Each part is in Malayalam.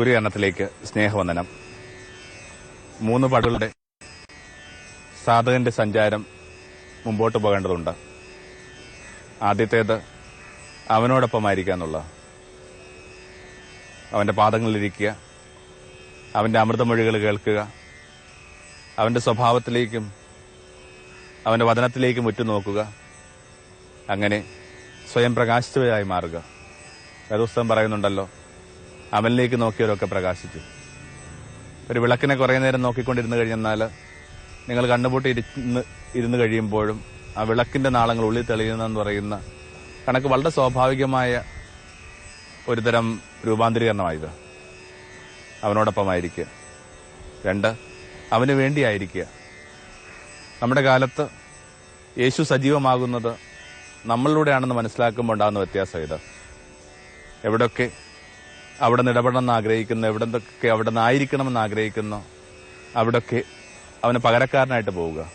ഗുരുകരണത്തിലേക്ക് സ്നേഹവന്ദനം. മൂന്ന് പടുകളുടെ സാധകന്റെ സഞ്ചാരം മുമ്പോട്ട് പോകേണ്ടതുണ്ട്. ആദ്യത്തേത് അവനോടൊപ്പമായിരിക്കുക എന്നുള്ള അവന്റെ പാദങ്ങളിലിരിക്കുക അവന്റെ അമൃതമൊഴികൾ കേൾക്കുക അവന്റെ സ്വഭാവത്തിലേക്കും അവന്റെ വചനത്തിലേക്കും ഉറ്റുനോക്കുക. അങ്ങനെ സ്വയം പ്രകാശിച്ചവരായി മാറുക. വേദോസ്തം പറയുന്നുണ്ടല്ലോ അവനിലേക്ക് നോക്കിയവരൊക്കെ പ്രകാശിച്ചു. ഒരു വിളക്കിനെ കുറേ നേരം നോക്കിക്കൊണ്ടിരുന്ന് കഴിഞ്ഞെന്നാൽ നിങ്ങൾ കണ്ണുപൂട്ടി ഇരുന്ന് ഇരുന്ന് കഴിയുമ്പോഴും ആ വിളക്കിന്റെ നാളങ്ങൾ ഉള്ളിൽ തെളിയുന്നെന്ന് പറയുന്ന കണക്ക് വളരെ സ്വാഭാവികമായ ഒരുതരം രൂപാന്തരീകരണമായത്. അവനോടൊപ്പമായിരിക്കുക. രണ്ട് അവന് വേണ്ടിയായിരിക്കുക. നമ്മുടെ കാലത്ത് യേശു സജീവമാകുന്നത് നമ്മളിലൂടെയാണെന്ന് മനസ്സിലാക്കുമ്പോൾ ഉണ്ടാകുന്ന വ്യത്യാസം ഇത് എവിടെയൊക്കെ അവിടെ നിന്ന് ഇടപെടണമെന്ന് ആഗ്രഹിക്കുന്നു എവിടെ നിന്നൊക്കെ അവിടെ നിന്ന് ആയിരിക്കണമെന്ന് ആഗ്രഹിക്കുന്നു അവിടെയൊക്കെ അവന് പകരക്കാരനായിട്ട് പോവുക.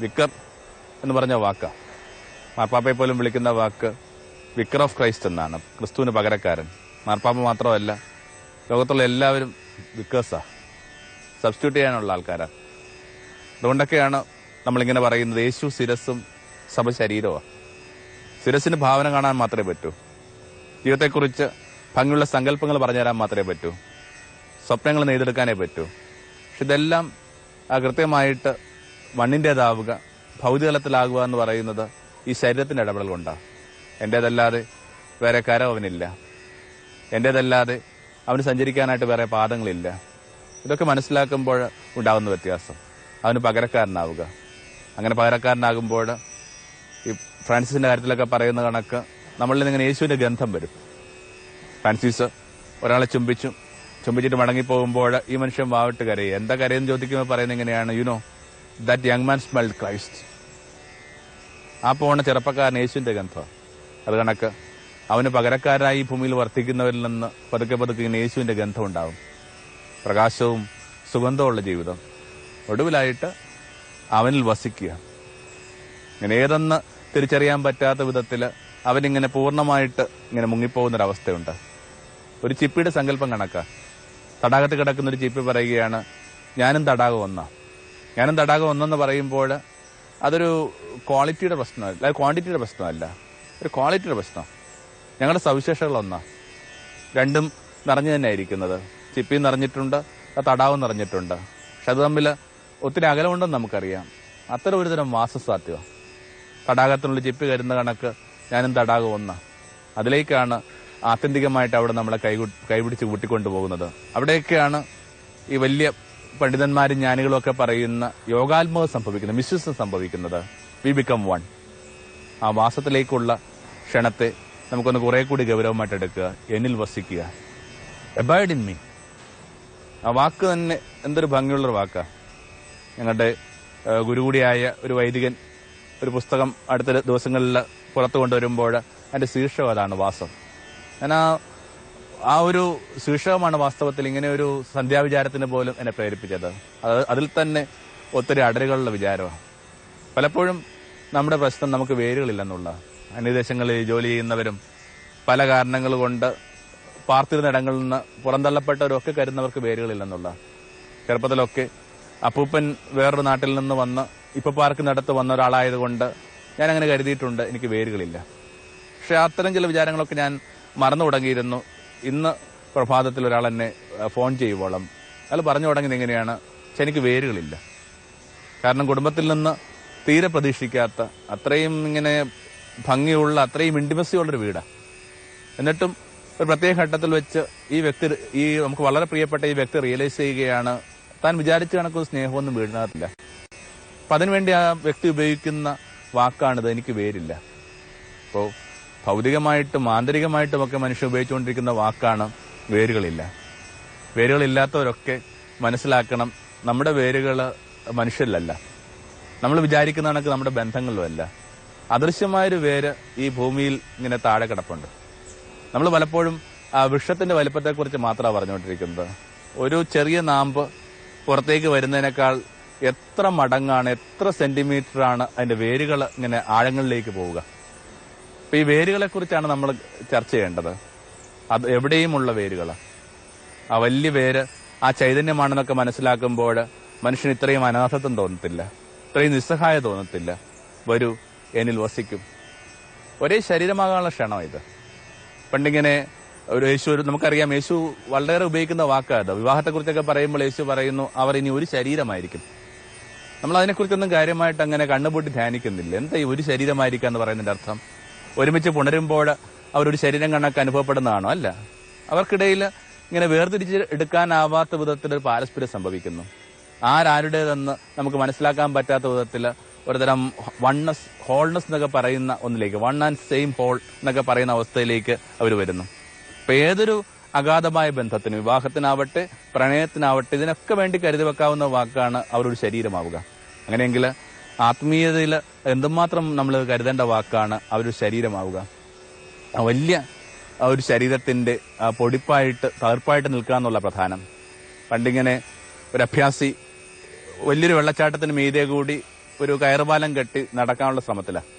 വിക്കർ എന്ന് പറഞ്ഞ വാക്ക. മാർപ്പാപ്പയെ പോലും വിളിക്കുന്ന വാക്ക് വിക്കർ ഓഫ് ക്രൈസ്റ്റ് എന്നാണ്. ക്രിസ്തുവിന് പകരക്കാരൻ. മാർപ്പാപ്പ മാത്രമല്ല ലോകത്തുള്ള എല്ലാവരും വിക്കേഴ്സാ. സബ്സ്റ്റിറ്റ്യൂട്ട് ചെയ്യാനുള്ള ആൾക്കാരാ. അതുകൊണ്ടൊക്കെയാണ് നമ്മളിങ്ങനെ പറയുന്നത് യേശു ശിരസും സഭ ശരീരമാണ് ശിരസിന് ഭാവന കാണാൻ മാത്രമേ പറ്റൂ. ജീവിതത്തെക്കുറിച്ച് ഭംഗിയുള്ള സങ്കല്പങ്ങൾ പറഞ്ഞുതരാൻ മാത്രമേ പറ്റൂ. സ്വപ്നങ്ങൾ നെയ്തെടുക്കാനേ പറ്റൂ. പക്ഷെ ഇതെല്ലാം കൃത്യമായിട്ട് മണ്ണിന്റേതാവുക ഭൗതികതലത്തിലാകുക എന്ന് പറയുന്നത് ഈ ശരീരത്തിന്റെ ഇടപെടൽ കൊണ്ടാണ് എന്റേതല്ലാതെ വേറെ കരം അവനില്ല. എന്റേതല്ലാതെ അവന് സഞ്ചരിക്കാനായിട്ട് വേറെ പാദങ്ങളില്ല. ഇതൊക്കെ മനസ്സിലാക്കുമ്പോൾ ഉണ്ടാകുന്ന വ്യത്യാസം. അവന് പകരക്കാരനാവുക. അങ്ങനെ പകരക്കാരനാകുമ്പോൾ ഈ ഫ്രാൻസിസിന്റെ കാര്യത്തിലൊക്കെ പറയുന്ന കണക്ക് നമ്മളിൽ നിന്ന് ഇങ്ങനെ യേശുവിന്റെ ഗന്ധം വരും. ഫ്രാൻസിസ് ഒരാളെ ചുംബിച്ചു. ചുംബിച്ചിട്ട് മടങ്ങിപ്പോകുമ്പോൾ ഈ മനുഷ്യൻ വാവിട്ട് കരയെ എന്താ കരയെന്ന് ചോദിക്കുമ്പോൾ പറയുന്നത് ഇങ്ങനെയാണ്. You know that young man smell Christ ആ പോണ ചെറുപ്പക്കാരൻ യേശുവിന്റെ ഗന്ധം അത് കണക്ക്. അവന് പകരക്കാരായി ഭൂമിയിൽ വർത്തിക്കുന്നവരിൽ നിന്ന് പതുക്കെ പതുക്കെ ഇങ്ങനെ യേശുവിന്റെ ഗന്ധം ഉണ്ടാവും. പ്രകാശവും സുഗന്ധമുള്ള ജീവിതം. ഒടുവിലായിട്ട് അവനിൽ വസിക്കുക. ഇങ്ങനെ ഏതെന്ന് തിരിച്ചറിയാൻ പറ്റാത്ത വിധത്തിൽ അവനിങ്ങനെ പൂർണമായിട്ട് ഇങ്ങനെ മുങ്ങിപ്പോകുന്നൊരവസ്ഥയുണ്ട്. ഒരു ചിപ്പിയുടെ സങ്കല്പം കണക്കാ. തടാകത്ത് കിടക്കുന്ന ഒരു ചിപ്പി പറയുകയാണ് ഞാനും തടാകം ഒന്ന. ഞാനും തടാകം ഒന്നെന്ന് പറയുമ്പോൾ അതൊരു ക്വാളിറ്റിയുടെ പ്രശ്നമല്ല ക്വാണ്ടിറ്റിയുടെ പ്രശ്നമല്ല. ഒരു ക്വാളിറ്റിയുടെ പ്രശ്നം. ഞങ്ങളുടെ സവിശേഷതകൾ ഒന്നാ. രണ്ടും നിറഞ്ഞു തന്നെ ഇരിക്കുന്നത് ചിപ്പിയും നിറഞ്ഞിട്ടുണ്ട് ആ തടാകവും നിറഞ്ഞിട്ടുണ്ട്. പക്ഷെ അത് തമ്മിൽ ഒത്തിരി അകലമുണ്ടെന്ന് നമുക്കറിയാം. അത്തരം ഒരുതരം തരം വാസസാധ്യത തടാകത്തിനുള്ള ചിപ്പി കരുന്ന കണക്ക് ഞാനും തടാകം ഒന്ന. അതിലേക്കാണ് ആത്യന്തികമായിട്ട് അവിടെ നമ്മളെ കൈ കൈപിടിച്ച് കൂട്ടിക്കൊണ്ടു പോകുന്നത് അവിടെയൊക്കെയാണ് ഈ വലിയ പണ്ഡിതന്മാരും ജ്ഞാനികളും ഒക്കെ പറയുന്ന യോഗാത്മകം സംഭവിക്കുന്നത് മിസ്വിസം സംഭവിക്കുന്നത്. വി ബിക്കം വൺ ആ വാസത്തിലേക്കുള്ള ക്ഷണത്തെ നമുക്കൊന്ന് കുറെ കൂടി ഗൗരവമായിട്ട് എടുക്കുക. എന്നിൽ വസിക്കുക. എബൈഡ് ഇൻ മീ ആ വാക്ക് തന്നെ എന്തൊരു ഭംഗിയുള്ളൊരു വാക്കാ. ഞങ്ങളുടെ ഗുരുകൂടിയായ ഗുരു കൂടിയായ ഒരു വൈദികൻ ഒരു പുസ്തകം അടുത്ത ദിവസങ്ങളിൽ പുറത്തു കൊണ്ടുവരുമ്പോൾ അതിന്റെ ശീർഷകം അതാണ് വാസം. ഞാൻ ആ ഒരു ശീർഷകമാണ് വാസ്തവത്തിൽ ഇങ്ങനെ ഒരു സന്ധ്യാവിചാരത്തിന് പോലും എന്നെ പ്രേരിപ്പിച്ചത്. അത് അതിൽ തന്നെ ഒത്തിരി അടരുകളുള്ള വിചാരമാണ്. പലപ്പോഴും നമ്മുടെ പ്രശ്നം നമുക്ക് വേരുകളില്ലെന്നുള്ള അന്യദേശങ്ങളിൽ ജോലി ചെയ്യുന്നവരും പല കാരണങ്ങൾ കൊണ്ട് പാർത്തിരുന്ന ഇടങ്ങളിൽ നിന്ന് പുറന്തള്ളപ്പെട്ടവരൊക്കെ കരുതുന്നവർക്ക് വേരുകളില്ലെന്നുള്ള. ചെറുപ്പത്തിലൊക്കെ അപ്പൂപ്പൻ വേറൊരു നാട്ടിൽ നിന്ന് വന്ന് ഇപ്പൊ പാർക്കിനടുത്ത് വന്ന ഒരാളായതുകൊണ്ട് ഞാൻ അങ്ങനെ കരുതിയിട്ടുണ്ട് എനിക്ക് വേരുകളില്ല. പക്ഷെ അത്തരം ചില വിചാരങ്ങളൊക്കെ ഞാൻ മറന്നു തുടങ്ങിയിരുന്നു. ഇന്ന് പ്രഭാതത്തിൽ ഒരാൾ എന്നെ ഫോൺ ചെയ്യുവോളം. അയാൾ പറഞ്ഞു തുടങ്ങിയത് എങ്ങനെയാണ് എനിക്ക് വേരുകളില്ല. കാരണം കുടുംബത്തിൽ നിന്ന് തീരെ പ്രതീക്ഷിക്കാത്ത അത്രയും ഇങ്ങനെ ഭംഗിയുള്ള അത്രയും ഇന്റിമസി ഉള്ളൊരു വീടാണ് എന്നിട്ടും ഒരു പ്രത്യേക ഘട്ടത്തിൽ വെച്ച് ഈ വ്യക്തി ഈ നമുക്ക് വളരെ പ്രിയപ്പെട്ട ഈ വ്യക്തി റിയലൈസ് ചെയ്യുകയാണ്. താൻ വിചാരിച്ച കണക്കൊരു സ്നേഹമൊന്നും വീഴുന്നതില്ല അപ്പം അതിനുവേണ്ടി ആ വ്യക്തി ഉപയോഗിക്കുന്ന വാക്കാണിത് എനിക്ക് വേരില്ല. അപ്പോ ഭൗതികമായിട്ടും ആന്തരികമായിട്ടും ഒക്കെ മനുഷ്യൻ ഉപയോഗിച്ചുകൊണ്ടിരിക്കുന്ന വാക്കാണ് വേരുകളില്ല. വേരുകളില്ലാത്തവരൊക്കെ മനസ്സിലാക്കണം നമ്മുടെ വേരുകൾ മനുഷ്യരിലല്ല. നമ്മൾ വിചാരിക്കുന്ന കണക്ക് നമ്മുടെ ബന്ധങ്ങളിലുമല്ല. അദൃശ്യമായൊരു വേര് ഈ ഭൂമിയിൽ ഇങ്ങനെ താഴെ കിടപ്പുണ്ട്. നമ്മൾ പലപ്പോഴും ആ വൃക്ഷത്തിന്റെ വലിപ്പത്തെക്കുറിച്ച് മാത്രമാണ് പറഞ്ഞുകൊണ്ടിരിക്കുന്നത്. ഒരു ചെറിയ നാമ്പ് പുറത്തേക്ക് വരുന്നതിനേക്കാൾ എത്ര മടങ്ങാണ് എത്ര സെന്റിമീറ്ററാണ് അതിന്റെ വേരുകൾ ഇങ്ങനെ ആഴങ്ങളിലേക്ക് പോവുക. ഈ വേരുകളെ കുറിച്ചാണ് നമ്മൾ ചർച്ച ചെയ്യേണ്ടത്. അത് എവിടെയുമുള്ള വേരുകൾ ആ വലിയ വേര് ആ ചൈതന്യമാണെന്നൊക്കെ മനസ്സിലാക്കുമ്പോൾ മനുഷ്യന് ഇത്രയും അനാഥത്വം തോന്നത്തില്ല. ഇത്രയും നിസ്സഹായ തോന്നത്തില്ല. വരൂ എന്നിൽ വസിക്കും. ഒരേ ശരീരമാകാനുള്ള ക്ഷണം ഇത്. പണ്ടിങ്ങനെ ഒരു യേശു ഒരു നമുക്കറിയാം യേശു വളരെയേറെ ഉപയോഗിക്കുന്ന വാക്കാണ് വിവാഹത്തെക്കുറിച്ചൊക്കെ പറയുമ്പോൾ യേശു പറയുന്നു അവർ ഇനി ഒരു ശരീരമായിരിക്കും. നമ്മൾ അതിനെക്കുറിച്ചൊന്നും കാര്യമായിട്ട് അങ്ങനെ കണ്ണുപൂട്ടി ധ്യാനിക്കുന്നില്ല. എന്താ ഈ ഒരു ശരീരമായിരിക്കുക എന്ന് പറയുന്നതിന്റെ അർത്ഥം? ഒരുമിച്ച് പുണരുമ്പോൾ അവരൊരു ശരീരം കണക്ക് അനുഭവപ്പെടുന്നതാണോ? അല്ല. അവർക്കിടയിൽ ഇങ്ങനെ വേർതിരിച്ച് എടുക്കാനാവാത്ത വിധത്തിൽ ഒരു പാരസ്പര്യം സംഭവിക്കുന്നു. ആരാരുടേതെന്ന് നമുക്ക് മനസ്സിലാക്കാൻ പറ്റാത്ത വിധത്തിൽ ഒരുതരം വണ്ണസ് ഹോൾനെസ് എന്നൊക്കെ പറയുന്ന ഒന്നിലേക്ക് വൺ ആൻഡ് സെയിം ഹോൾ എന്നൊക്കെ പറയുന്ന അവസ്ഥയിലേക്ക് അവർ വരുന്നു. അപ്പം ഏതൊരു അഗാധമായ ബന്ധത്തിന് വിവാഹത്തിനാവട്ടെ പ്രണയത്തിനാവട്ടെ ഇതിനൊക്കെ വേണ്ടി കരുതി വെക്കാവുന്ന വാക്കാണ് അവരൊരു ശരീരമാവുക. അങ്ങനെയെങ്കിൽ ആത്മീയതയിൽ എന്തുമാത്രം നമ്മൾ കരുതേണ്ട വാക്കാണ് അവരൊരു ശരീരമാവുക. വലിയ ഒരു ശരീരത്തിന്റെ പൊടിപ്പായിട്ട് തകർപ്പായിട്ട് നിൽക്കുക എന്നുള്ള പ്രധാനം. പണ്ടിങ്ങനെ ഒരു അഭ്യാസി വലിയൊരു വെള്ളച്ചാട്ടത്തിന് മീതെ കൂടി ഒരു കയറുപാലം കെട്ടി നടക്കാനുള്ള ശ്രമത്തിലാണ്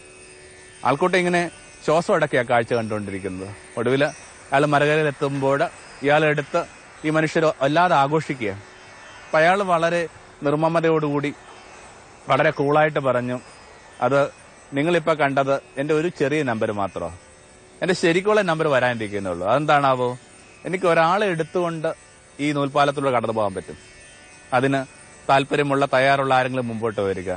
ആൾക്കൂട്ടം ഇങ്ങനെ ശ്വാസം അടക്കിയ കാഴ്ച കണ്ടുകൊണ്ടിരിക്കുന്നത്. ഒടുവിൽ അയാൾ മരകരയിൽ എത്തുമ്പോൾ ഇയാളെടുത്ത് ഈ മനുഷ്യർ വല്ലാതെ ആഘോഷിക്കുക അപ്പം അയാൾ വളരെ നിർമ്മമതയോടുകൂടി വളരെ കൂളായിട്ട് പറഞ്ഞു അത് നിങ്ങളിപ്പോൾ കണ്ടത് എന്റെ ഒരു ചെറിയ നമ്പർ മാത്രമാണ് എന്റെ ശരിക്കുള്ള നമ്പർ വരാനിരിക്കുന്നുള്ളൂ അതെന്താണാവോ? എനിക്ക് ഒരാളെ എടുത്തുകൊണ്ട് ഈ നൂൽപ്പാലത്തിലൂടെ കടന്നു പോകാൻ പറ്റും. അതിന് താല്പര്യമുള്ള തയ്യാറുള്ള ആരെങ്കിലും മുമ്പോട്ട് വരിക.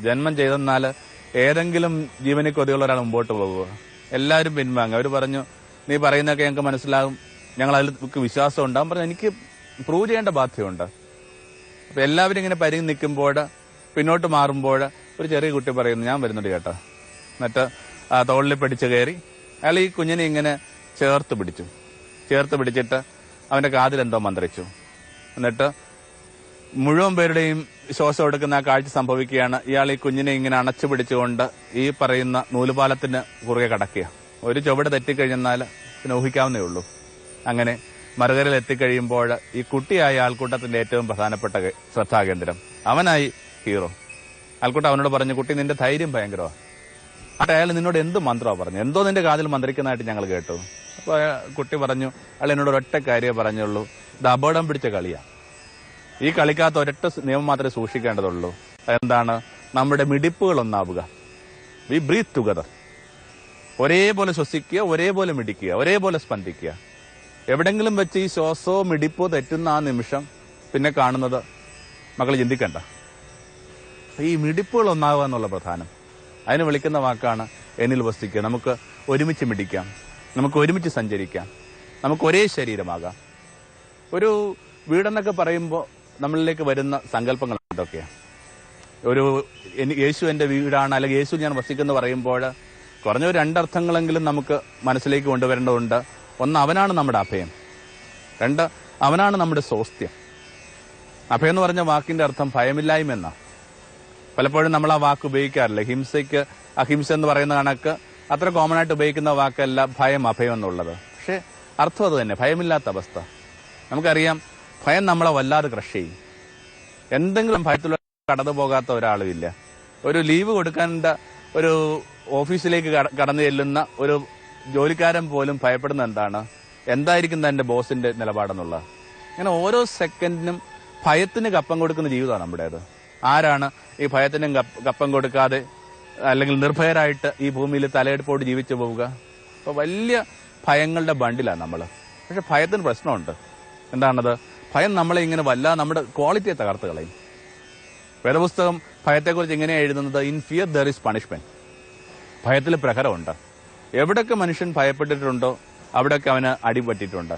ജന്മം ചെയ്തെന്നാൽ ഏതെങ്കിലും ജീവനിൽ കൊതിയുള്ള ഒരാൾ മുമ്പോട്ട് പോകുക എല്ലാവരും പിൻവാങ്ങുക. അവർ പറഞ്ഞു നീ പറയുന്നതൊക്കെ ഞങ്ങൾക്ക് മനസ്സിലാകും. ഞങ്ങൾ അതിൽ വിശ്വാസം ഉണ്ടാകും പറഞ്ഞു എനിക്ക് പ്രൂവ് ചെയ്യേണ്ട ബാധ്യതയുണ്ട്. അപ്പൊ എല്ലാവരും ഇങ്ങനെ പരിങ്ങി നിൽക്കുമ്പോൾ പിന്നോട്ട് മാറുമ്പോൾ ഒരു ചെറിയ കുട്ടി പറയുന്നു ഞാൻ വരുന്നുണ്ട് കേട്ടോ. എന്നിട്ട് തോളിൽ പിടിച്ച് കയറി അയാൾ ഈ കുഞ്ഞിനെ ഇങ്ങനെ ചേർത്ത് പിടിച്ചു. ചേർത്ത് പിടിച്ചിട്ട് അവന്റെ കാതിൽ എന്തോ മന്ത്രിച്ചു. എന്നിട്ട് മുഴുവൻ പേരുടെയും ശ്വാസം എടുക്കുന്ന ആ കാഴ്ച സംഭവിക്കുകയാണ്. ഇയാൾ ഈ കുഞ്ഞിനെ ഇങ്ങനെ അണച്ചു പിടിച്ചുകൊണ്ട് ഈ പറയുന്ന നൂലുപാലത്തിന് കുറുകെ കടക്കുക. ഒരു ചുവട് തെറ്റിക്കഴിഞ്ഞാൽ പിന്നെ ഊഹിക്കാവുന്നേ ഉള്ളൂ. അങ്ങനെ മറുകരയിൽ എത്തിക്കഴിയുമ്പോൾ ഈ കുട്ടിയായ ആൾക്കൂട്ടത്തിന്റെ ഏറ്റവും പ്രധാനപ്പെട്ട ശ്രദ്ധാകേന്ദ്രം. അവനായി ഹീറോ. ആൾക്കൂട്ടം അവനോട് പറഞ്ഞു കുട്ടി നിന്റെ ധൈര്യം ഭയങ്കരമാണ് അട്ട് അയാൾ നിന്നോട് എന്ത് മന്ത്രമാണ് പറഞ്ഞു? എന്തോ നിന്റെ കാതിൽ മന്ത്രിക്കുന്നതായിട്ട് ഞങ്ങൾ കേട്ടു. അപ്പൊ കുട്ടി പറഞ്ഞു അയാൾ എന്നോട് ഒരൊറ്റ കാര്യമേ പറഞ്ഞുള്ളൂ. ഇത് അപകടം പിടിച്ച കളിയാ. ഈ കളിക്കകത്ത് ഒരൊറ്റ നിയമം മാത്രമേ സൂക്ഷിക്കേണ്ടതുള്ളൂ. എന്താണ് നമ്മുടെ മിടിപ്പുകൾ ഒന്നാവുക. വി ബ്രീത്ത് ടുഗദർ ഒരേപോലെ ശ്വസിക്കുക ഒരേപോലെ മിടിക്കുക ഒരേപോലെ സ്പന്ദിക്കുക. എവിടെങ്കിലും വെച്ച് ഈ ശ്വാസോ മിടിപ്പോ തെറ്റുന്ന ആ നിമിഷം പിന്നെ കാണുന്നത് മകൾ ചിന്തിക്കണ്ട. ഈ മിടിപ്പുകൾ ഒന്നാവുക എന്നുള്ള പ്രധാനം. അതിന് വിളിക്കുന്ന വാക്കാണ് എന്നിൽ വസിക്കുക. നമുക്ക് ഒരുമിച്ച് മിടിക്കാം. നമുക്ക് ഒരുമിച്ച് സഞ്ചരിക്കാം. നമുക്ക് ഒരേ ശരീരമാകാം. ഒരു വീടെന്നൊക്കെ പറയുമ്പോൾ നമ്മളിലേക്ക് വരുന്ന സങ്കല്പങ്ങൾ എന്തൊക്കെയാണ് ഒരു യേശു എന്റെ വീടാണ് അല്ലെങ്കിൽ യേശു ഞാൻ വസിക്കുന്നു പറയുമ്പോൾ കുറഞ്ഞ ഒരു രണ്ടർത്ഥങ്ങളെങ്കിലും നമുക്ക് മനസ്സിലേക്ക് കൊണ്ടുവരേണ്ടതുണ്ട്. ഒന്ന് അവനാണ് നമ്മുടെ അഭയം. രണ്ട് അവനാണ് നമ്മുടെ സ്വാസ്ഥ്യം. അഭയം എന്ന് പറഞ്ഞ വാക്കിന്റെ അർത്ഥം ഭയമില്ലായ്മ എന്നാ പലപ്പോഴും നമ്മൾ ആ വാക്ക് ഉപയോഗിക്കാറില്ല. ഹിംസയ്ക്ക് അഹിംസ എന്ന് പറയുന്ന കണക്ക് അത്ര കോമൺ ആയിട്ട് ഉപയോഗിക്കുന്ന വാക്കല്ല ഭയം അഭയം എന്നുള്ളത്. പക്ഷെ അർത്ഥം അത് തന്നെ. ഭയമില്ലാത്ത അവസ്ഥ. നമുക്കറിയാം ഭയം നമ്മളെ വല്ലാതെ ക്രഷ് ചെയ്യും. എന്തെങ്കിലും ഭയത്തിലൂടെ കടന്നു പോകാത്ത ഒരാളും ഇല്ല. ഒരു ലീവ് കൊടുക്കേണ്ട ഒരു ഓഫീസിലേക്ക് കട- കടന്നു ചെല്ലുന്ന ഒരു ജോലിക്കാരൻ പോലും ഭയപ്പെടുന്ന എന്താണ്? എന്തായിരിക്കും തന്റെ ബോസിന്റെ നിലപാടെന്നുള്ളത്. അങ്ങനെ ഓരോ സെക്കൻഡിനും ഭയത്തിന് കപ്പം കൊടുക്കുന്ന ജീവിതമാണ് നമ്മുടേത്. ആരാണ് ഈ ഭയത്തിനും കപ്പ- കൊടുക്കാതെ അല്ലെങ്കിൽ നിർഭയരായിട്ട് ഈ ഭൂമിയിൽ തലയെടുപ്പോട് ജീവിച്ചു പോവുക? അപ്പൊ വലിയ ഭയങ്ങളുടെ ബണ്ടിലാണ് നമ്മൾ പക്ഷെ ഭയത്തിന് പ്രശ്നമുണ്ട്. എന്താണത്? ഭയം നമ്മളെ ഇങ്ങനെ വല്ല നമ്മുടെ ക്വാളിറ്റിയെ തകർത്ത് കളയും. വേദപുസ്തകം ഭയത്തെക്കുറിച്ച് ഇങ്ങനെയാണ് എഴുതുന്നത് in fear there is punishment ഭയത്തിൽ പ്രഹരമുണ്ട്. എവിടൊക്കെ മനുഷ്യൻ ഭയപ്പെട്ടിട്ടുണ്ടോ അവിടെയൊക്കെ അവന് അടിപറ്റിയിട്ടുണ്ട്.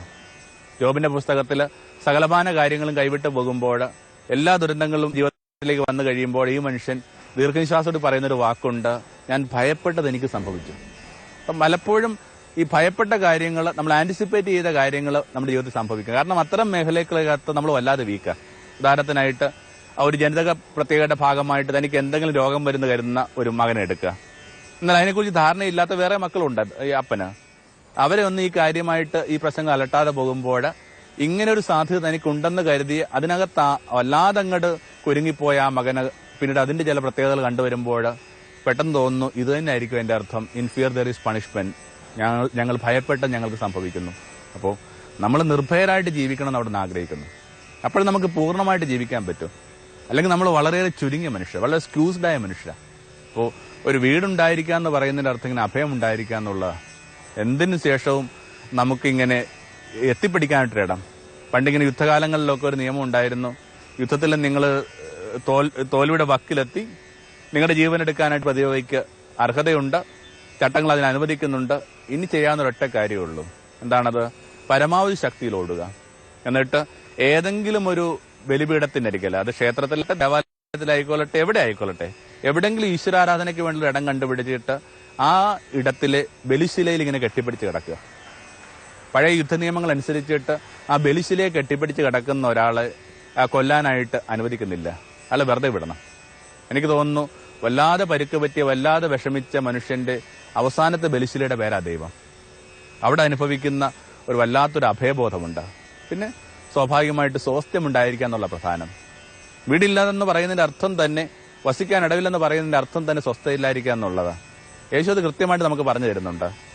ജോബിന്റെ പുസ്തകത്തിൽ സകലമാന കാര്യങ്ങളും കൈവിട്ട് പോകുമ്പോൾ എല്ലാ ദുരന്തങ്ങളും ജീവിതത്തിലേക്ക് വന്നു കഴിയുമ്പോൾ ഈ മനുഷ്യൻ ദീർഘനിശ്വാസത്തോട് പറയുന്നൊരു വാക്കുണ്ട് ഞാൻ ഭയപ്പെട്ടത് എനിക്ക് സംഭവിച്ചു. അപ്പം പലപ്പോഴും ഈ ഭയപ്പെട്ട കാര്യങ്ങൾ നമ്മൾ ആന്റിസിപ്പേറ്റ് ചെയ്ത കാര്യങ്ങൾ നമ്മുടെ ജീവിതത്തിൽ സംഭവിക്കും. കാരണം അത്തരം മേഖലകൾക്കകത്ത് നമ്മൾ വല്ലാതെ വീക്ക ഉദാഹരണത്തിനായിട്ട് ഒരു ജനിതക പ്രത്യേകതയുടെ ഭാഗമായിട്ട് തനിക്ക് എന്തെങ്കിലും രോഗം വരുന്ന കരുതുന്ന ഒരു മകനെ എടുക്കുക. എന്നാൽ അതിനെക്കുറിച്ച് ധാരണയില്ലാത്ത വേറെ മക്കളുണ്ട് ഈ അപ്പന്. അവരെ ഒന്ന് ഈ കാര്യമായിട്ട് ഈ പ്രസംഗം അലട്ടാതെ പോകുമ്പോൾ ഇങ്ങനെ ഒരു സാധ്യത തനിക്കുണ്ടെന്ന് കരുതി അതിനകത്ത് വല്ലാതെ അങ്ങോട്ട് കുരുങ്ങിപ്പോയ ആ മകന് പിന്നീട് അതിന്റെ ചില പ്രത്യേകതകൾ കണ്ടുവരുമ്പോൾ പെട്ടെന്ന് തോന്നുന്നു ഇത് തന്നെ ആയിരിക്കും എന്റെ അർത്ഥം. ഇൻഫിയർ ദർ ഈസ് പണിഷ്മെന്റ് ഞങ്ങൾ ഞങ്ങൾ ഭയപ്പെട്ട ഞങ്ങൾക്ക് സംഭവിക്കുന്നു. അപ്പോൾ നമ്മൾ നിർഭയരായിട്ട് ജീവിക്കണം എന്ന് അവിടെ നിന്ന് ആഗ്രഹിക്കുന്നു. അപ്പോൾ നമുക്ക് പൂർണമായിട്ട് ജീവിക്കാൻ പറ്റും. അല്ലെങ്കിൽ നമ്മൾ വളരെയേറെ ചുരുങ്ങിയ മനുഷ്യർ വളരെ സ്ക്യൂസ്ഡ് ആയ മനുഷ്യരാണ് അപ്പോൾ ഒരു വീടുണ്ടായിരിക്കുക എന്ന് പറയുന്നതിന്റെ അർത്ഥം ഇങ്ങനെ അഭയം ഉണ്ടായിരിക്കുക എന്നുള്ള എന്തിനു ശേഷവും നമുക്കിങ്ങനെ എത്തിപ്പിടിക്കാനായിട്ടിടം പണ്ടിങ്ങനെ യുദ്ധകാലങ്ങളിലൊക്കെ ഒരു നിയമം ഉണ്ടായിരുന്നു യുദ്ധത്തിൽ നിങ്ങൾ തോൽ തോൽവിയുടെ വക്കിലെത്തി. നിങ്ങളുടെ ജീവൻ എടുക്കാനായിട്ട് പ്രതിയോഗിക്ക് അർഹതയുണ്ട്. ചട്ടങ്ങൾ അതിന് അനുവദിക്കുന്നുണ്ട്. ഇനി ചെയ്യാവുന്ന ഒരൊറ്റ കാര്യമുള്ളൂ. എന്താണത്? പരമാവധി ശക്തിയിൽ ഓടുക. എന്നിട്ട് ഏതെങ്കിലും ഒരു ബലിപീഠത്തിനരികല അത് ക്ഷേത്രത്തിൽ ദേവാലയത്തിലായിക്കൊള്ളട്ടെ എവിടെ ആയിക്കൊള്ളട്ടെ എവിടെങ്കിലും ഈശ്വരാരാധനയ്ക്ക് വേണ്ടി ഇടം കണ്ടുപിടിച്ചിട്ട് ആ ഇടത്തിലെ ബലിശിലയിൽ ഇങ്ങനെ കെട്ടിപ്പിടിച്ച് കിടക്കുക. പഴയ യുദ്ധ നിയമങ്ങൾ അനുസരിച്ചിട്ട് ആ ബലിശിലെ കെട്ടിപ്പിടിച്ച് കിടക്കുന്ന ഒരാളെ കൊല്ലാനായിട്ട് അനുവദിക്കുന്നില്ല. അല്ല വെറുതെ വിടണം. എനിക്ക് തോന്നുന്നു വല്ലാതെ പരുക്ക് പറ്റിയ വല്ലാതെ വിഷമിച്ച മനുഷ്യന്റെ അവസാനത്തെ ബലിശിലയുടെ പേരാ ദൈവം. അവിടെ അനുഭവിക്കുന്ന ഒരു വല്ലാത്തൊരു അഭയബോധമുണ്ട്. പിന്നെ സ്വാഭാവികമായിട്ട് സ്വാസ്ഥ്യമുണ്ടായിരിക്കുക എന്നുള്ള പ്രധാനം. വീടില്ലാതെന്ന് പറയുന്നതിന്റെ അർത്ഥം തന്നെ വസിക്കാൻ ഇടവില്ലെന്ന് പറയുന്നതിന്റെ അർത്ഥം തന്നെ സ്വസ്ഥയില്ലായിരിക്കുക എന്നുള്ളതാണ്. യേശു അത് കൃത്യമായിട്ട് നമുക്ക് പറഞ്ഞു തരുന്നുണ്ട്.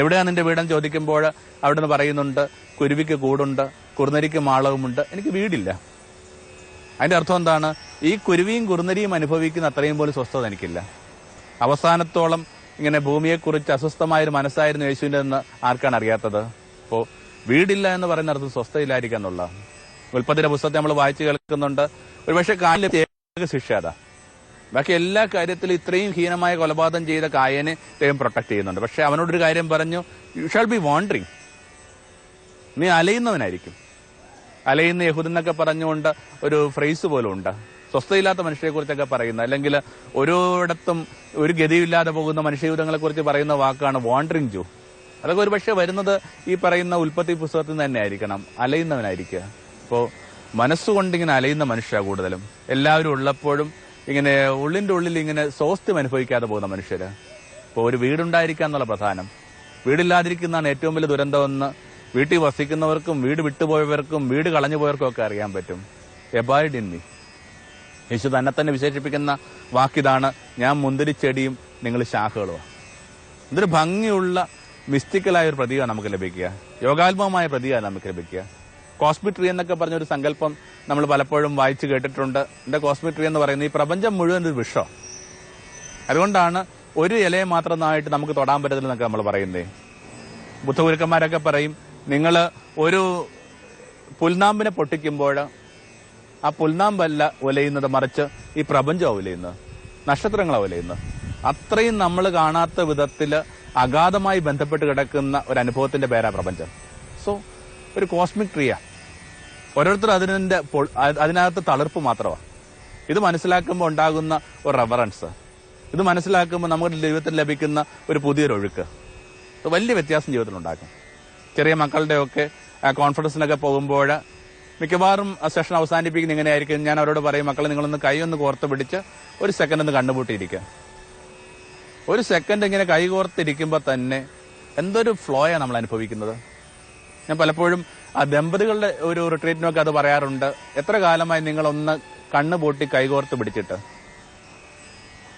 എവിടെയാ നിന്റെ വീടെന്ന് ചോദിക്കുമ്പോൾ അവിടുന്ന് പറയുന്നുണ്ട് കുരുവിക്ക് കൂടുണ്ട് കുറുനരിക്ക് മാളവുമുണ്ട്. എനിക്ക് വീടില്ല. അതിന്റെ അർത്ഥം എന്താണ്? ഈ കുരുവിയും കുറുനരിയും അനുഭവിക്കുന്ന അത്രയും പോലും സ്വസ്ഥത എനിക്കില്ല. അവസാനത്തോളം ഇങ്ങനെ ഭൂമിയെക്കുറിച്ച് അസ്വസ്ഥമായൊരു മനസ്സായിരുന്നു യേശുവിന്റെ എന്ന് ആർക്കാണ് അറിയാത്തത്? അപ്പോൾ വീടില്ല എന്ന് പറയുന്ന അർത്ഥം സ്വസ്ഥയില്ലായിരിക്കുക എന്നുള്ള പുസ്തകത്തെ നമ്മൾ വായിച്ചു കേൾക്കുന്നുണ്ട്. ഒരുപക്ഷെ കാലിലെ ശിക്ഷ അതാ. ബാക്കി എല്ലാ കാര്യത്തിലും ഇത്രയും ഹീനമായ കൊലപാതകം ചെയ്ത കായനെ അദ്ദേഹം പ്രൊട്ടക്ട് ചെയ്യുന്നുണ്ട്. പക്ഷെ അവനോടൊരു കാര്യം പറഞ്ഞു യു ഷാൾ ബി വാണ്ടറിങ് നീ അലയുന്നവനായിരിക്കും. അലയുന്ന യഹൂദെന്നൊക്കെ പറഞ്ഞുകൊണ്ട് ഒരു ഫ്രേസ് പോലും ഉണ്ട്. സ്വസ്ഥയില്ലാത്ത മനുഷ്യരെ കുറിച്ചൊക്കെ പറയുന്ന അല്ലെങ്കിൽ ഒരിടത്തും ഒരു ഗതിയില്ലാതെ പോകുന്ന മനുഷ്യയൂഥങ്ങളെ കുറിച്ച് പറയുന്ന വാക്കാണ് വാണ്ടറിങ് ജൂ അതൊക്കെ ഒരു പക്ഷേ വരുന്നത് ഈ പറയുന്ന ഉൽപ്പത്തി പുസ്തകത്തിൽ നിന്ന് തന്നെ ആയിരിക്കണം അലയുന്നവനായിരിക്കുക. അപ്പോൾ മനസ്സുകൊണ്ടിങ്ങനെ അലയുന്ന മനുഷ്യ കൂടുതലും. എല്ലാവരും ഉള്ളപ്പോഴും ഇങ്ങനെ ഉള്ളിന്റെ ഉള്ളിൽ ഇങ്ങനെ സ്വാസ്ഥ്യം അനുഭവിക്കാതെ പോകുന്ന മനുഷ്യര്. ഇപ്പോൾ ഒരു വീടുണ്ടായിരിക്കുക എന്നുള്ള പ്രധാനം. വീടില്ലാതിരിക്കുന്നതാണ് ഏറ്റവും വലിയ ദുരന്തമെന്ന് വീട്ടിൽ വസിക്കുന്നവർക്കും വീട് വിട്ടുപോയവർക്കും വീട് കളഞ്ഞു പോയവർക്കും ഒക്കെ അറിയാൻ പറ്റും. എബൈഡ് ഇൻ യേശു തന്നെ തന്നെ വിശേഷിപ്പിക്കുന്ന വാക്കിതാണ് ഞാൻ മുന്തിരിച്ചെടിയും നിങ്ങൾ ശാഖകളുമാണ് ഇതൊരു ഭംഗിയുള്ള മിസ്റ്റിക്കലായ ഒരു പ്രതീകമാണ് നമുക്ക് ലഭിക്കുക. യോഗാത്മകമായ പ്രതീകമാണ് നമുക്ക് ലഭിക്കുക. കോസ്മിക് ട്രീ എന്നൊക്കെ പറഞ്ഞ ഒരു സങ്കല്പം നമ്മൾ പലപ്പോഴും വായിച്ചു കേട്ടിട്ടുണ്ട്. എന്റെ കോസ്മിക് ട്രീ എന്ന് പറയുന്നത് ഈ പ്രപഞ്ചം മുഴുവൻ ഒരു വിഷം. അതുകൊണ്ടാണ് ഒരു ഇലയെ മാത്രമായിട്ട് നമുക്ക് തൊടാൻ പറ്റത്തില്ലെന്നൊക്കെ നമ്മൾ പറയുന്നേ. ബുദ്ധഗുരുക്കന്മാരൊക്കെ പറയും നിങ്ങൾ ഒരു പുൽനാമ്പിനെ പൊട്ടിക്കുമ്പോൾ ആ പുൽനാമ്പല്ല ഒലയുന്നത് മറിച്ച് ഈ പ്രപഞ്ചം ഒലയുന്നത്. നക്ഷത്രങ്ങളാണ് ഒലയുന്നത്. അത്രയും നമ്മൾ കാണാത്ത വിധത്തിൽ അഗാധമായി ബന്ധപ്പെട്ട് കിടക്കുന്ന ഒരു അനുഭവത്തിന്റെ പേരാ പ്രപഞ്ചം. സോ ഒരു കോസ്മിക് ട്രീയാ. ഓരോരുത്തർ അതിന്റെ പൊ- അ- അതിനകത്ത് തളിർപ്പ് മാത്രമാണ് ഇത് മനസ്സിലാക്കുമ്പോൾ ഉണ്ടാകുന്ന ഒരു റെഫറൻസ് ഇത് മനസ്സിലാക്കുമ്പോൾ നമ്മുടെ ജീവിതത്തിൽ ലഭിക്കുന്ന ഒരു പുതിയൊരു ഒഴുക്ക്. വലിയ വ്യത്യാസം ജീവിതത്തിൽ ഉണ്ടാക്കും. ചെറിയ മക്കളുടെയൊക്കെ കോൺഫിഡൻസിനൊക്കെ പോകുമ്പോൾ മിക്കവാറും സെഷൻ അവസാനിപ്പിക്കുന്ന ഇങ്ങനെയായിരിക്കും. ഞാൻ അവരോട് പറയും മക്കളെ നിങ്ങളൊന്ന് കൈ ഒന്ന് കോർത്ത് പിടിച്ച് ഒരു സെക്കൻഡ് ഒന്ന് കണ്ണുപൂട്ടിയിരിക്കുക ഒരു സെക്കൻഡ് ഇങ്ങനെ കൈ കോർത്തിരിക്കുമ്പോൾ തന്നെ എന്തൊരു ഫ്ലോയാണ് നമ്മൾ അനുഭവിക്കുന്നത് ഞാൻ പലപ്പോഴും ആ ദമ്പതികളുടെ ഒരു റിട്രീറ്റിനൊക്കെ അത് പറയാറുണ്ട്. എത്ര കാലമായി നിങ്ങളൊന്ന് കണ്ണ് പൂട്ടി കൈകോർത്ത് പിടിച്ചിട്ട്?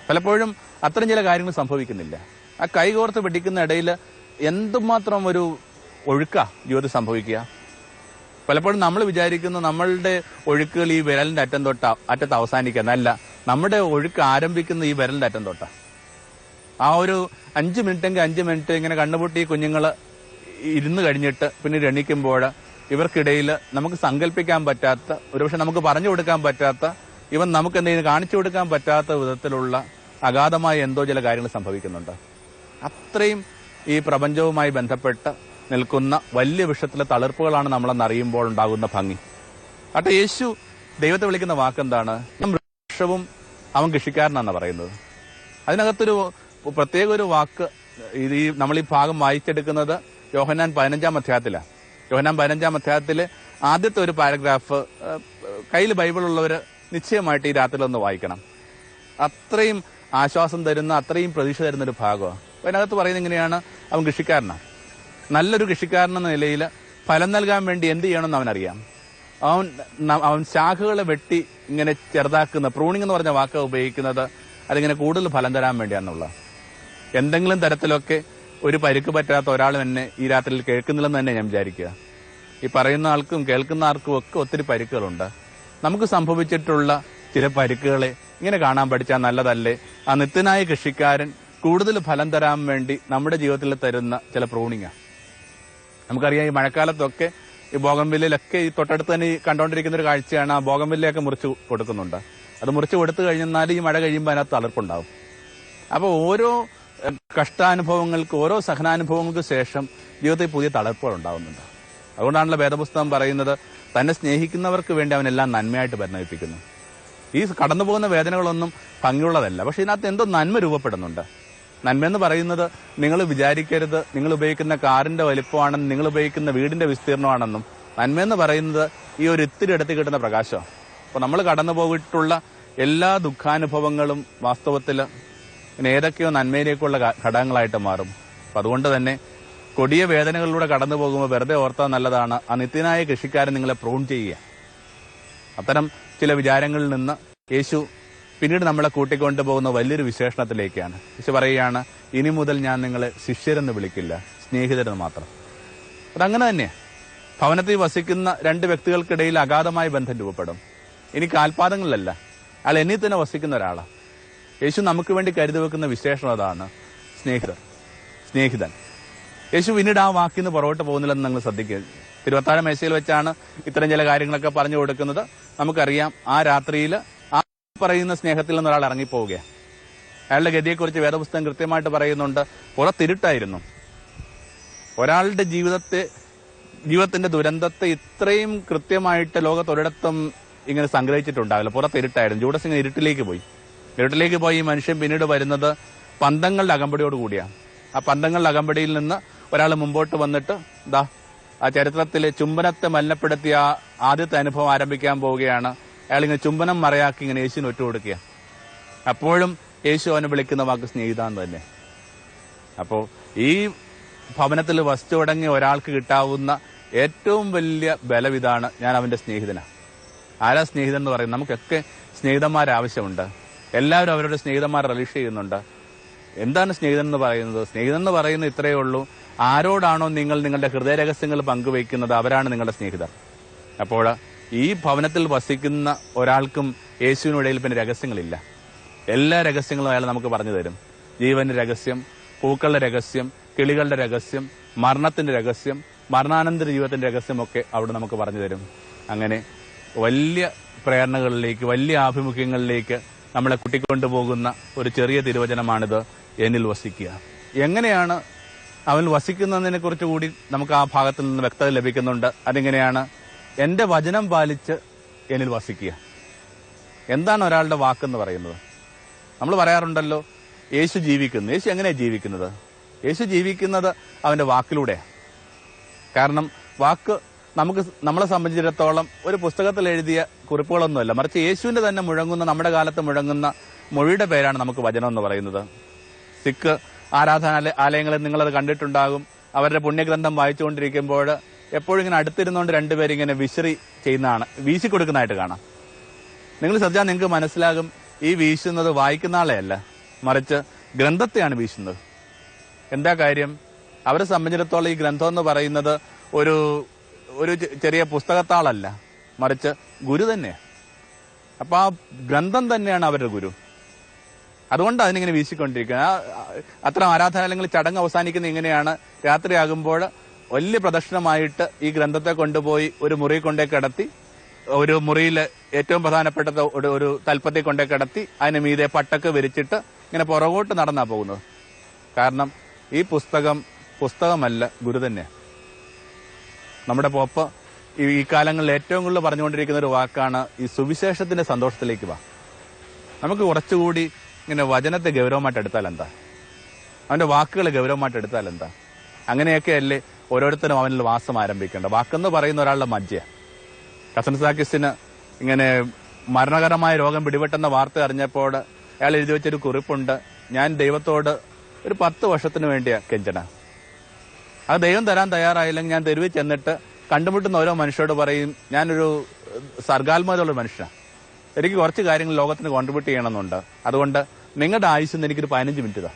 പലപ്പോഴും അത്തരം ചില കാര്യങ്ങൾ സംഭവിക്കുന്നില്ല. ആ കൈകോർത്ത് പിടിക്കുന്ന ഇടയിൽ എന്തുമാത്രം ഒരു ഒഴുക്ക ജീവിതത്തിൽ സംഭവിക്കുക? പലപ്പോഴും നമ്മൾ വിചാരിക്കുന്ന നമ്മളുടെ ഒഴുക്കുകൾ ഈ വിരലിന്റെ അറ്റം തൊട്ട അറ്റത്ത് അവസാനിക്കുന്നല്ല നമ്മുടെ ഒഴുക്ക് ആരംഭിക്കുന്ന ഈ വിരലിന്റെ അറ്റം തൊട്ട. ആ ഒരു അഞ്ച് മിനിറ്റെങ്കിൽ അഞ്ച് മിനിറ്റ് ഇങ്ങനെ കണ്ണുപൊട്ടി കുഞ്ഞുങ്ങൾ ഇരുന്ന് കഴിഞ്ഞിട്ട് പിന്നീട് എണീക്കുമ്പോൾ ഇവർക്കിടയിൽ നമുക്ക് സങ്കല്പിക്കാൻ പറ്റാത്ത ഒരുപക്ഷെ നമുക്ക് പറഞ്ഞു കൊടുക്കാൻ പറ്റാത്ത ഇവൻ നമുക്ക് എന്തെങ്കിലും കാണിച്ചു കൊടുക്കാൻ പറ്റാത്ത വിധത്തിലുള്ള അഗാധമായ എന്തോ ചില കാര്യങ്ങൾ സംഭവിക്കുന്നുണ്ട്. അത്രയും ഈ പ്രപഞ്ചവുമായി ബന്ധപ്പെട്ട് നിൽക്കുന്ന വലിയ വിഷയത്തിലെ തളിർപ്പുകളാണ് നമ്മളെന്ന് അറിയുമ്പോൾ ഉണ്ടാകുന്ന ഭംഗി. അട്ടെ യേശു ദൈവത്തെ വിളിക്കുന്ന വാക്കെന്താണ്? വൃക്ഷവും അവൻ കൃഷിക്കാരനാണെന്ന് പറയുന്നത്. അതിനകത്തൊരു പ്രത്യേക ഒരു വാക്ക് ഇത് ഈ നമ്മൾ ഈ ഭാഗം വായിച്ചെടുക്കുന്നത് യോഹന്നാൻ പതിനഞ്ചാം അധ്യായത്തിലാണ് യോഹന്നാൻ പതിനഞ്ചാം അധ്യായത്തിൽ ആദ്യത്തെ ഒരു പാരഗ്രാഫ് കയ്യിൽ ബൈബിൾ ഉള്ളവർ നിശ്ചയമായിട്ട് ഈ രാത്രിയിൽ ഒന്ന് വായിക്കണം. അത്രയും ആശ്വാസം തരുന്ന അത്രയും പ്രതീക്ഷ തരുന്ന ഒരു ഭാഗമാണ്. അതിനകത്ത് പറയുന്നത് എങ്ങനെയാണ്? അവൻ കൃഷിക്കാരനാണ് നല്ലൊരു കൃഷിക്കാരൻ എന്ന നിലയിൽ ഫലം നൽകാൻ വേണ്ടി എന്ത് ചെയ്യണമെന്ന് അവനറിയാം. അവൻ അവൻ ശാഖകളെ വെട്ടി ഇങ്ങനെ ചെറുതാക്കുന്ന പ്രൂണിംഗ് എന്ന് പറഞ്ഞ വാക്ക് ഉപയോഗിക്കുന്നത് അതിങ്ങനെ കൂടുതൽ ഫലം തരാൻ വേണ്ടിയാണെന്നുള്ള എന്തെങ്കിലും തരത്തിലൊക്കെ ഒരു പരിക്ക് പറ്റാത്ത ഒരാൾ എന്നെ ഈ രാത്രിയിൽ കേൾക്കുന്നില്ലെന്ന് തന്നെ ഞാൻ വിചാരിക്കുക. ഈ പറയുന്ന ആൾക്കും കേൾക്കുന്ന ആർക്കും ഒക്കെ ഒത്തിരി പരിക്കുകളുണ്ട്. നമുക്ക് സംഭവിച്ചിട്ടുള്ള ചില പരിക്കുകളെ ഇങ്ങനെ കാണാൻ പഠിച്ചാൽ നല്ലതല്ലേ? ആ നിത്യനായ കൃഷിക്കാരൻ കൂടുതൽ ഫലം തരാൻ വേണ്ടി നമ്മുടെ ജീവിതത്തിൽ തരുന്ന ചില പ്രൂണിങ്ങാണ് നമുക്കറിയാം ഈ മഴക്കാലത്തൊക്കെ ഈ ബോഗംവില്ലയിലൊക്കെ ഈ തൊട്ടടുത്ത് തന്നെ ഈ കണ്ടുകൊണ്ടിരിക്കുന്ന ഒരു കാഴ്ചയാണ് ആ ബോഗംവില്ലയൊക്കെ മുറിച്ച് കൊടുക്കുന്നുണ്ട്. അത് മുറിച്ച് കൊടുത്തു കഴിഞ്ഞാൽ ഈ മഴ കഴിയുമ്പോൾ അതിനകത്ത് തളിർപ്പുണ്ടാവും. അപ്പോൾ ഓരോ കഷ്ടാനുഭവങ്ങൾക്ക് ഓരോ സഹനാനുഭവങ്ങൾക്ക് ശേഷം ജീവിതത്തിൽ പുതിയ തളർപ്പുകൾ ഉണ്ടാവുന്നുണ്ട്. അതുകൊണ്ടാണല്ലോ വേദപുസ്തകം പറയുന്നത് തന്നെ സ്നേഹിക്കുന്നവർക്ക് വേണ്ടി അവനെല്ലാം നന്മയായിട്ട് പരിണമിപ്പിക്കുന്നു. ഈ കടന്നു പോകുന്ന വേദനകളൊന്നും ഭംഗിയുള്ളതല്ല. പക്ഷെ ഇതിനകത്ത് എന്തോ നന്മ രൂപപ്പെടുന്നുണ്ട്. നന്മയെന്ന് പറയുന്നത് നിങ്ങൾ വിചാരിക്കരുത് നിങ്ങൾ ഉപയോഗിക്കുന്ന കാറിന്റെ വലിപ്പമാണെന്നും നിങ്ങൾ ഉപയോഗിക്കുന്ന വീടിന്റെ വിസ്തീർണമാണെന്നും. നന്മയെന്ന് പറയുന്നത് ഈ ഒരു ഇത്തിരി എടുത്ത് കിട്ടുന്ന പ്രകാശമാണ്. അപ്പോൾ നമ്മൾ കടന്നു പോയിട്ടുള്ള എല്ലാ ദുഃഖാനുഭവങ്ങളും വാസ്തവത്തിൽ ഇങ്ങനെ ഏതൊക്കെയോ നന്മയിലേക്കുള്ള ഘടകങ്ങളായിട്ട് മാറും. അപ്പം അതുകൊണ്ട് തന്നെ കൊടിയ വേദനകളിലൂടെ കടന്നു പോകുമ്പോൾ വെറുതെ ഓർത്താൽ നല്ലതാണ്. ആ നിത്യനായ കൃഷിക്കാരൻ നിങ്ങളെ പ്രൂൺ ചെയ്യുക. അത്തരം ചില വിചാരങ്ങളിൽ നിന്ന് യേശു പിന്നീട് നമ്മളെ കൂട്ടിക്കൊണ്ടു പോകുന്ന വലിയൊരു വിശേഷണത്തിലേക്കാണ്. യേശു പറയുകയാണ് ഇനി മുതൽ ഞാൻ നിങ്ങളെ ശിഷ്യരെന്ന് വിളിക്കില്ല സ്നേഹിതരെന്ന് മാത്രം. അതങ്ങനെ തന്നെ. ഭവനത്തിൽ വസിക്കുന്ന രണ്ട് വ്യക്തികൾക്കിടയിൽ അഗാധമായ ബന്ധം രൂപപ്പെടും. ഇനി കാൽപാദങ്ങളിലല്ല. അയാൾ എന്നിൽ തന്നെ വസിക്കുന്ന ഒരാളാണ് യേശു നമുക്ക് വേണ്ടി കരുതി വെക്കുന്ന വിശേഷം അതാണ് സ്നേഹിതർ സ്നേഹിതൻ. യേശു പിന്നീട് ആ വാക്കിൽ നിന്ന് പുറകോട്ട് പോകുന്നില്ലെന്ന് നിങ്ങൾ ശ്രദ്ധിക്കുക. തിരുവത്താഴ മേശയിൽ വെച്ചാണ് ഇത്തരം ചില കാര്യങ്ങളൊക്കെ പറഞ്ഞു കൊടുക്കുന്നത്. നമുക്കറിയാം ആ രാത്രിയിൽ ആ പറയുന്ന സ്നേഹത്തിൽ നിന്ന് ഒരാൾ ഇറങ്ങിപ്പോവുകയാണ് അയാളുടെ ഗതിയെക്കുറിച്ച് വേദപുസ്തകം കൃത്യമായിട്ട് പറയുന്നുണ്ട്. പുറത്തിരുട്ടായിരുന്നു ഒരാളുടെ ജീവിതത്തെ ജീവിതത്തിന്റെ ദുരന്തത്തെ ഇത്രയും കൃത്യമായിട്ട് ലോകത്തൊരിടത്തും ഇങ്ങനെ സംഗ്രഹിച്ചിട്ടുണ്ടാവില്ല. പുറത്തിരുട്ടായിരുന്നു ജൂഡസ് ഇങ്ങനെ ഇരുട്ടിലേക്ക് പോയി. ഇരുട്ടിലേക്ക് പോയി ഈ മനുഷ്യൻ പിന്നീട് വരുന്നത് പന്തങ്ങളുടെ അകമ്പടിയോട് കൂടിയാണ് ആ പന്തങ്ങളുടെ അകമ്പടിയിൽ നിന്ന് ഒരാൾ മുമ്പോട്ട് വന്നിട്ട് ദാ ആ ചരിത്രത്തിലെ ചുംബനത്തെ മലിനപ്പെടുത്തിയ ആദ്യത്തെ അനുഭവം ആരംഭിക്കാൻ പോവുകയാണ്. അയാൾ ഇങ്ങനെ ചുംബനം മറയാക്കി ഇങ്ങനെ യേശുവിന് ഒറ്റ കൊടുക്കുക അപ്പോഴും യേശു അവനെ വിളിക്കുന്ന വാക്ക് സ്നേഹിതാന്ന് തന്നെ. അപ്പോൾ ഈ ഭവനത്തിൽ വസ്തു അടങ്ങിയ ഒരാൾക്ക് കിട്ടാവുന്ന ഏറ്റവും വലിയ ബലം ഇതാണ് ഞാൻ അവന്റെ സ്നേഹിതനാണ് ആരാ സ്നേഹിതൻ എന്ന് പറയുന്നത്? നമുക്കൊക്കെ സ്നേഹിതന്മാർ ആവശ്യമുണ്ട് എല്ലാവരും അവരുടെ സ്നേഹിതന്മാരെ റിലീഷ് ചെയ്യുന്നുണ്ട്. എന്താണ് സ്നേഹിതൻ എന്ന് പറയുന്നത്? സ്നേഹിതൻ എന്ന് പറയുന്നത് ഇത്രയേ ഉള്ളൂ. ആരോടാണോ നിങ്ങൾ നിങ്ങളുടെ ഹൃദയ രഹസ്യങ്ങൾ പങ്കുവയ്ക്കുന്നത് അവരാണ് നിങ്ങളുടെ സ്നേഹിതർ. അപ്പോൾ ഈ ഭവനത്തിൽ വസിക്കുന്ന ഒരാൾക്കും യേശുവിനിടയിൽ പിന്നെ രഹസ്യങ്ങളില്ല. എല്ലാ രഹസ്യങ്ങളും അയാൾ നമുക്ക് പറഞ്ഞു തരും. ജീവന്റെ രഹസ്യം പൂക്കളുടെ രഹസ്യം കിളികളുടെ രഹസ്യം മരണത്തിന്റെ രഹസ്യം മരണാനന്തര ജീവിതത്തിന്റെ രഹസ്യമൊക്കെ അവിടെ നമുക്ക് പറഞ്ഞു തരും. അങ്ങനെ വലിയ പ്രേരണകളിലേക്ക് വലിയ ആഭിമുഖ്യങ്ങളിലേക്ക് നമ്മളെ കുട്ടിക്കൊണ്ടുപോകുന്ന ഒരു ചെറിയ തിരുവചനമാണിത് എന്നിൽ വസിക്കുക. എങ്ങനെയാണ് അവൻ വസിക്കുന്നതിനെ കുറിച്ച് കൂടി നമുക്ക് ആ ഭാഗത്തിൽ നിന്ന് വ്യക്തത ലഭിക്കുന്നുണ്ട്. അതെങ്ങനെയാണ്? എന്റെ വചനം പാലിച്ച് എന്നിൽ വസിക്കുക. എന്താണ് ഒരാളുടെ വാക്കെന്ന് പറയുന്നത്? നമ്മൾ പറയാറുണ്ടല്ലോ യേശു ജീവിക്കുന്നു. യേശു എങ്ങനെയാണ് ജീവിക്കുന്നത്? യേശു ജീവിക്കുന്നത് അവന്റെ വാക്കിലൂടെയാണ്. കാരണം വാക്ക് നമുക്ക് നമ്മളെ സംബന്ധിച്ചിടത്തോളം ഒരു പുസ്തകത്തിൽ എഴുതിയ കുറിപ്പുകളൊന്നുമല്ല. മറിച്ച് യേശുവിന്റെ തന്നെ മുഴങ്ങുന്ന നമ്മുടെ കാലത്ത് മുഴങ്ങുന്ന മൊഴിയുടെ പേരാണ് നമുക്ക് വചനം എന്ന് പറയുന്നത്. സിഖ് ആരാധനാലയ ആലയങ്ങളിൽ നിങ്ങളത് കണ്ടിട്ടുണ്ടാകും. അവരുടെ പുണ്യഗ്രന്ഥം വായിച്ചുകൊണ്ടിരിക്കുമ്പോൾ എപ്പോഴും ഇങ്ങനെ അടുത്തിരുന്നുകൊണ്ട് രണ്ടുപേരിങ്ങനെ വിശറി ചെയ്യുന്നതാണ്. വീശി കൊടുക്കുന്നതായിട്ട് കാണാം. നിങ്ങൾ ശ്രദ്ധിച്ചാൽ നിങ്ങൾക്ക് മനസ്സിലാകും ഈ വീശുന്നത് വായിക്കുന്ന ആളെയല്ല. മറിച്ച് ഗ്രന്ഥത്തെയാണ് വീശുന്നത്. എന്താ കാര്യം? അവരെ സംബന്ധിച്ചിടത്തോളം ഈ ഗ്രന്ഥം എന്ന് പറയുന്നത് ഒരു ഒരു ചെറിയ പുസ്തകത്താളല്ല. മറിച്ച് ഗുരു തന്നെ. അപ്പൊ ആ ഗ്രന്ഥം തന്നെയാണ് അവരുടെ ഗുരു. അതുകൊണ്ട് അതിനിങ്ങനെ വീശിക്കൊണ്ടിരിക്കുന്നത് അത്തരം ആരാധനാലയങ്ങളിൽ ചടങ്ങ് അവസാനിക്കുന്ന ഇങ്ങനെയാണ്. രാത്രിയാകുമ്പോൾ വലിയ പ്രദക്ഷിണമായിട്ട് ഈ ഗ്രന്ഥത്തെ കൊണ്ടുപോയി ഒരു മുറി കൊണ്ടേ കിടത്തി ഒരു മുറിയിൽ ഏറ്റവും പ്രധാനപ്പെട്ട ഒരു ഒരു കൊണ്ടേ കിടത്തി അതിന് മീതെ പട്ടക്ക് വിരിച്ചിട്ട് ഇങ്ങനെ പുറകോട്ട് നടന്നാ പോകുന്നത്. കാരണം ഈ പുസ്തകം പുസ്തകമല്ല ഗുരു തന്നെ നമ്മുടെ പോപ്പ് ഈ കാലങ്ങളിൽ ഏറ്റവും കൂടുതൽ പറഞ്ഞുകൊണ്ടിരിക്കുന്ന ഒരു വാക്കാണ് ഈ സുവിശേഷത്തിന്റെ സന്തോഷത്തിലേക്ക് വാ. നമുക്ക് കുറച്ചുകൂടി ഇങ്ങനെ വചനത്തെ ഗൗരവമായിട്ട് എടുത്താൽ എന്താ? അവന്റെ വാക്കുകൾ ഗൗരവമായിട്ട് എടുത്താൽ എന്താ? അങ്ങനെയൊക്കെ അല്ലേ ഓരോരുത്തരും അവനിൽ വാസം ആരംഭിക്കേണ്ട വാക്കെന്ന് പറയുന്ന ഒരാളുടെ മജ്ജ കസൻ സാക്കിസിന് ഇങ്ങനെ മരണകരമായ രോഗം പിടിപെട്ടെന്ന വാർത്ത അറിഞ്ഞപ്പോൾ അയാൾ എഴുതി വെച്ചൊരു കുറിപ്പുണ്ട്. ഞാൻ ദൈവത്തോട് ഒരു പത്ത് വർഷത്തിന് വേണ്ടിയാണ് കെഞ്ചണ അത് ദൈവം തരാൻ തയ്യാറായില്ലെങ്കിൽ ഞാൻ തെരുവിൽ ചെന്നിട്ട് കണ്ടുമുട്ടുന്ന ഓരോ മനുഷ്യരോട് പറയും ഞാനൊരു സർഗാത്മകതയുള്ള മനുഷ്യനാണ് എനിക്ക് കുറച്ച് കാര്യങ്ങൾ ലോകത്തിന് കോൺട്രിബ്യൂട്ട് ചെയ്യണമെന്നുണ്ട്. അതുകൊണ്ട് നിങ്ങളുടെ ആയുസ് എനിക്കൊരു പതിനഞ്ച് മിനിറ്റ് താ.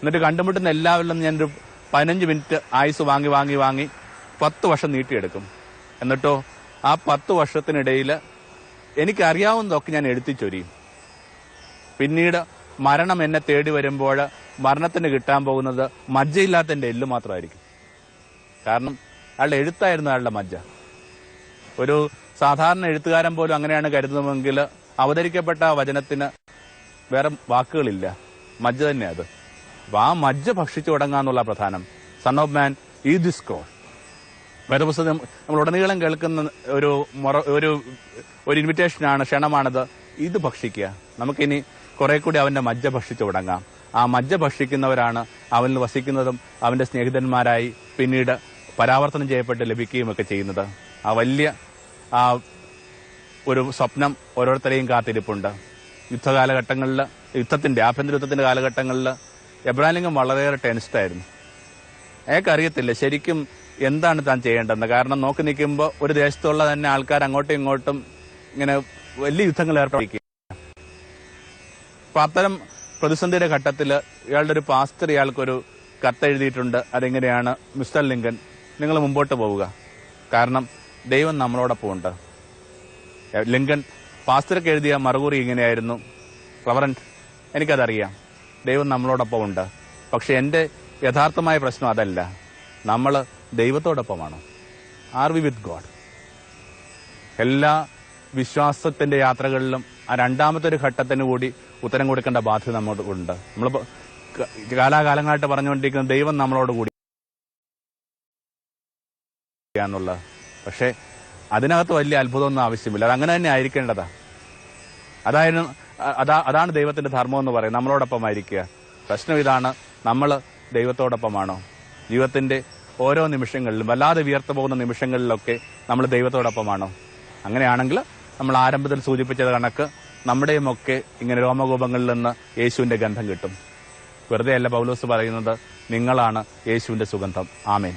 എന്നിട്ട് കണ്ടുമുട്ടുന്ന എല്ലാവരിലും ഞാനൊരു പതിനഞ്ച് മിനിറ്റ് ആയുസ് വാങ്ങി വാങ്ങി വാങ്ങി പത്ത് വർഷം നീട്ടിയെടുക്കും. എന്നിട്ടോ ആ പത്ത് വർഷത്തിനിടയിൽ എനിക്കറിയാവുന്നതൊക്കെ ഞാൻ എഴുത്തിച്ചൊരിയും പിന്നീട് മരണം എന്നെ തേടി വരുമ്പോൾ മരണത്തിന് കിട്ടാൻ പോകുന്നത് മജ്ജയില്ലാത്ത എന്റെ എല്ല് മാത്രമായിരിക്കും. കാരണം അയാളുടെ എഴുത്തായിരുന്നു അയാളുടെ മജ്ജ. ഒരു സാധാരണ എഴുത്തുകാരൻ പോലും അങ്ങനെയാണ് കരുതുന്നതെങ്കിൽ അവതരിക്കപ്പെട്ട വചനത്തിന് വേറെ വാക്കുകളില്ല. മജ്ജ തന്നെ അത്. അപ്പൊ ആ മജ്ജ ഭക്ഷിച്ചു തുടങ്ങാന്നുള്ള പ്രധാനം. സൺ ഓഫ് മാൻ ഈ ദിസ് ക്രോൾ വേദപുസ്തകം നമ്മൾ ഉടനീളം കേൾക്കുന്ന ഒരു മൊറ ഒരു ഒരു ഇൻവിറ്റേഷനാണ് ക്ഷണമാണത്. ഇത് ഭക്ഷിക്കുക. നമുക്കിനി കുറെ കൂടി അവന്റെ മജ്ജ ഭക്ഷിച്ചു തുടങ്ങാം. ആ മജ്ജ ഭക്ഷിക്കുന്നവരാണ് അവനിൽ വസിക്കുന്നതും അവന്റെ സ്നേഹിതന്മാരായി പിന്നീട് പരാവർത്തനം ചെയ്യപ്പെട്ട് ലഭിക്കുകയും ഒക്കെ ചെയ്യുന്നത്. ആ വലിയ ആ ഒരു സ്വപ്നം ഓരോരുത്തരെയും കാത്തിരിപ്പുണ്ട്. യുദ്ധകാലഘട്ടങ്ങളിൽ യുദ്ധത്തിന്റെ ആഭ്യന്തര യുദ്ധത്തിന്റെ കാലഘട്ടങ്ങളിൽ എബ്രാലിംഗം വളരെയേറെ ടെൻസ്ഡ് ആയിരുന്നു അയാൾക്ക് അറിയത്തില്ല ശരിക്കും എന്താണ് താൻ ചെയ്യേണ്ടതെന്ന്. കാരണം നോക്കി നിൽക്കുമ്പോൾ ഒരു ദേശത്തുള്ള തന്നെ ആൾക്കാർ അങ്ങോട്ടും ഇങ്ങോട്ടും ഇങ്ങനെ വലിയ യുദ്ധങ്ങൾ ഏർപ്പെടുത്തിക്കുക അപ്പൊ അത്തരം പ്രതിസന്ധിയുടെ ഘട്ടത്തിൽ ഇയാളുടെ ഒരു പാസ്റ്റർ ഇയാൾക്കൊരു കത്തെഴുതിയിട്ടുണ്ട് അതെങ്ങനെയാണ്? മിസ്റ്റർ ലിങ്കൻ നിങ്ങൾ മുമ്പോട്ട് പോവുക. കാരണം ദൈവം നമ്മളോടൊപ്പം ഉണ്ട്. ലിങ്കൻ പാസ്റ്റർക്ക് എഴുതിയ മറുകുറി ഇങ്ങനെയായിരുന്നു. റവറന്റ് എനിക്കതറിയാം. ദൈവം നമ്മളോടൊപ്പം ഉണ്ട്. പക്ഷെ എന്റെ യഥാർത്ഥമായ പ്രശ്നം അതല്ല. നമ്മൾ ദൈവത്തോടൊപ്പമാണ്. ആർ വി വിത്ത് ഗോഡ് എല്ലാ വിശ്വാസത്തിന്റെ യാത്രകളിലും ആ രണ്ടാമത്തെ ഒരു ഘട്ടത്തിന് കൂടി ഉത്തരം കൊടുക്കേണ്ട ബാധ്യത നമ്മോട് ഉണ്ട്. നമ്മൾ കാലാകാലങ്ങളായിട്ട് പറഞ്ഞുകൊണ്ടിരിക്കുന്ന ദൈവം നമ്മളോട് കൂടി എന്നുള്ള പക്ഷേ അതിനകത്ത് വലിയ അത്ഭുതമൊന്നും ആവശ്യമില്ല. അത് അങ്ങനെ തന്നെ ആയിരിക്കേണ്ടതാ. അതായിരുന്നു അതാ അതാണ് ദൈവത്തിന്റെ ധർമ്മം എന്ന് പറയുന്നത്. നമ്മളോടൊപ്പം ആയിരിക്കുക പ്രശ്നം ഇതാണ് നമ്മൾ ദൈവത്തോടൊപ്പമാണോ? ജീവിതത്തിന്റെ ഓരോ നിമിഷങ്ങളിലും വല്ലാതെ വിയർത്തു പോകുന്ന നിമിഷങ്ങളിലൊക്കെ നമ്മൾ ദൈവത്തോടൊപ്പമാണോ? അങ്ങനെയാണെങ്കിൽ നമ്മൾ ആരംഭത്തിൽ സൂചിപ്പിച്ചത് കണക്ക് നമ്മുടെയുമൊക്കെ ഇങ്ങനെ രോമകൂപങ്ങളിൽ നിന്ന് യേശുവിന്റെ ഗന്ധം കിട്ടും. വെറുതെയല്ല പൗലോസ് പറയുന്നത് നിങ്ങളാണ് യേശുവിന്റെ സുഗന്ധം. ആമേൻ.